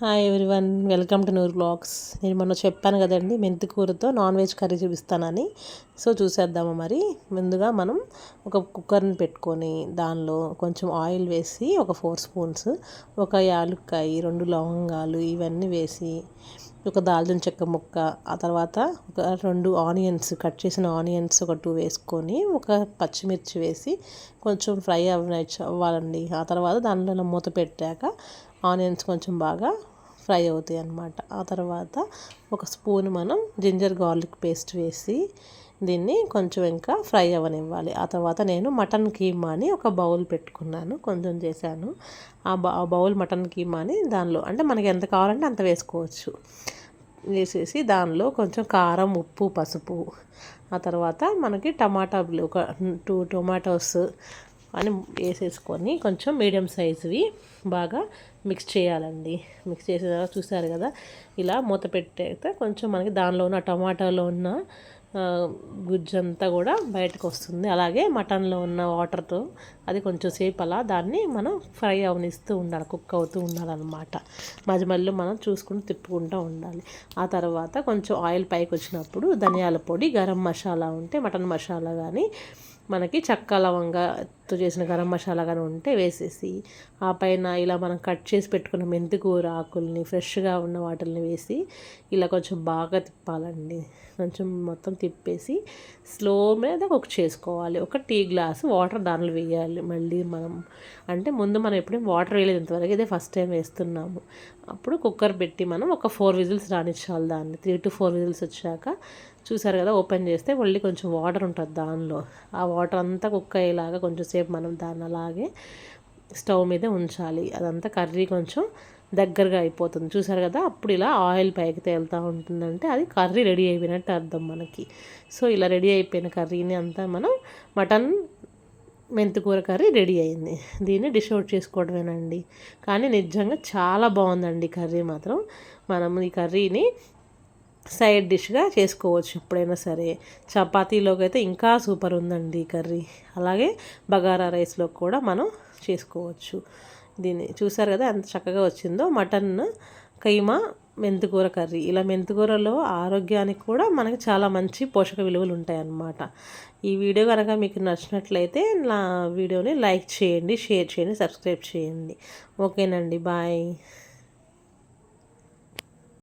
Hi everyone welcome to Noor vlogs నేను మొన్న చెప్పాను కదండి మెంతి కూరతో నాన్ వెజ్ కర్రీ చూపిస్తానని. సో చూసేద్దాము మరి. ముందుగా మనం ఒక కుక్కర్ని పెట్టుకొని దానిలో కొంచెం ఆయిల్ వేసి ఒక ఫోర్ స్పూన్స్ ఒక యాలుక్కాయ రెండు లవంగాలు ఇవన్నీ వేసి ఒక దాల్చిన చెక్క ముక్క ఆ తర్వాత ఒక రెండు ఆనియన్స్ కట్ చేసిన ఆనియన్స్ ఒక టూ వేసుకొని ఒక పచ్చిమిర్చి వేసి కొంచెం ఫ్రై అవ్వాలండి. ఆ తర్వాత దానిలో మూత పెట్టాక ఆనియన్స్ కొంచెం బాగా ఫ్రై అవుతాయి అన్నమాట. ఆ తర్వాత ఒక స్పూన్ మనం జింజర్ గార్లిక్ పేస్ట్ వేసి దీన్ని కొంచెం ఇంకా ఫ్రై అవ్వనివ్వాలి ఆ తర్వాత నేను మటన్ కీమాని ఒక బౌల్ పెట్టుకున్నాను. కొంచెం చేశాను. ఆ బౌల్ మటన్ కీమాని దానిలో అంటే మనకి ఎంత కావాలంటే అంత వేసుకోవచ్చు. వేసేసి దానిలో కొంచెం కారం ఉప్పు పసుపు. ఆ తర్వాత మనకి టమాటాలు ఒక టూ టొమాటోస్ అని వేసేసుకొని కొంచెం మీడియం సైజువి బాగా మిక్స్ చేయాలండి. మిక్స్ చేసిన తర్వాత చూసారు కదా? ఇలా మూత పెట్టేస్తే కొంచెం మనకి దానిలో ఉన్న టమాటాలో ఉన్న గుజ్జంతా కూడా బయటకు వస్తుంది. అలాగే మటన్లో ఉన్న వాటర్తో అది కొంచెం సేపు అలా దాన్ని మనం ఫ్రై అవనిస్తూ ఉండాలి కుక్ అవుతూ ఉండాలన్నమాట. మధ్య మధ్యలో మనం చూసుకుని తిప్పుకుంటూ ఉండాలి. ఆ తర్వాత కొంచెం ఆయిల్ పైకి వచ్చినప్పుడు ధనియాల పొడి గరం మసాలా ఉంటే మటన్ మసాలా కానీ మనకి చక్క లవంగతో చేసిన గరం మసాలా కానీ ఉంటే వేసేసి ఆ పైన ఇలా మనం కట్ చేసి పెట్టుకున్న మెంతికూర ఆకుల్ని ఫ్రెష్గా ఉన్న వాటిల్ని వేసి ఇలా కొంచెం బాగా తిప్పాలండి. కొంచెం మొత్తం తిప్పేసి స్లో మీద కుక్ చేసుకోవాలి. ఒక టీ గ్లాస్ వాటర్ దానిలో వేయాలి మళ్ళీ మనం. అంటే ముందు మనం ఎప్పుడూ వాటర్ వేయలేదు ఇంతవరకు. ఇదే ఫస్ట్ టైం వేస్తున్నాము. అప్పుడు కుక్కర్ పెట్టి మనం ఒక ఫోర్ విజిల్స్ రానిచ్చాలి దాన్ని. త్రీ టు ఫోర్ విజిల్స్ వచ్చాక చూసారు కదా ఓపెన్ చేస్తే మళ్ళీ కొంచెం వాటర్ ఉంటుంది దానిలో. ఆ వాటర్ అంతా కుక్ అయ్యేలాగా కొంచెం సేపు మనం దాన్ని అలాగే స్టవ్ మీద ఉంచాలి. అదంతా కర్రీ కొంచెం దగ్గరగా అయిపోతుంది. చూసారు కదా అప్పుడు ఇలా ఆయిల్ పైకి తేలుతూ ఉంటుందంటే అది కర్రీ రెడీ అయిపోయినట్టు అర్థం మనకి. సో ఇలా రెడీ అయిపోయిన కర్రీని అంతా మనం మటన్ మెంతికూర కర్రీ రెడీ అయింది. దీన్ని డిష్ అవుట్ చేసుకోవడమేనండి. కానీ నిజంగా చాలా బాగుందండి కర్రీ మాత్రం. మనం ఈ కర్రీని సైడ్ డిష్గా చేసుకోవచ్చు ఎప్పుడైనా సరే. చపాతీలోకి అయితే ఇంకా సూపర్ ఉందండి కర్రీ. అలాగే బగారా రైస్లో కూడా మనం చేసుకోవచ్చు. దీన్ని చూసారు కదా ఎంత చక్కగా వచ్చిందో. మటన్ కైమా మెంతికూర కర్రీ. ఇలా మెంతికూరలో ఆరోగ్యానికి కూడా మనకి చాలా మంచి పోషక విలువలు ఉంటాయన్నమాట. ఈ వీడియో కనుక మీకు నచ్చినట్లయితే నా వీడియోని లైక్ చేయండి షేర్ చేయండి సబ్స్క్రైబ్ చేయండి. ఓకేనండి బాయ్.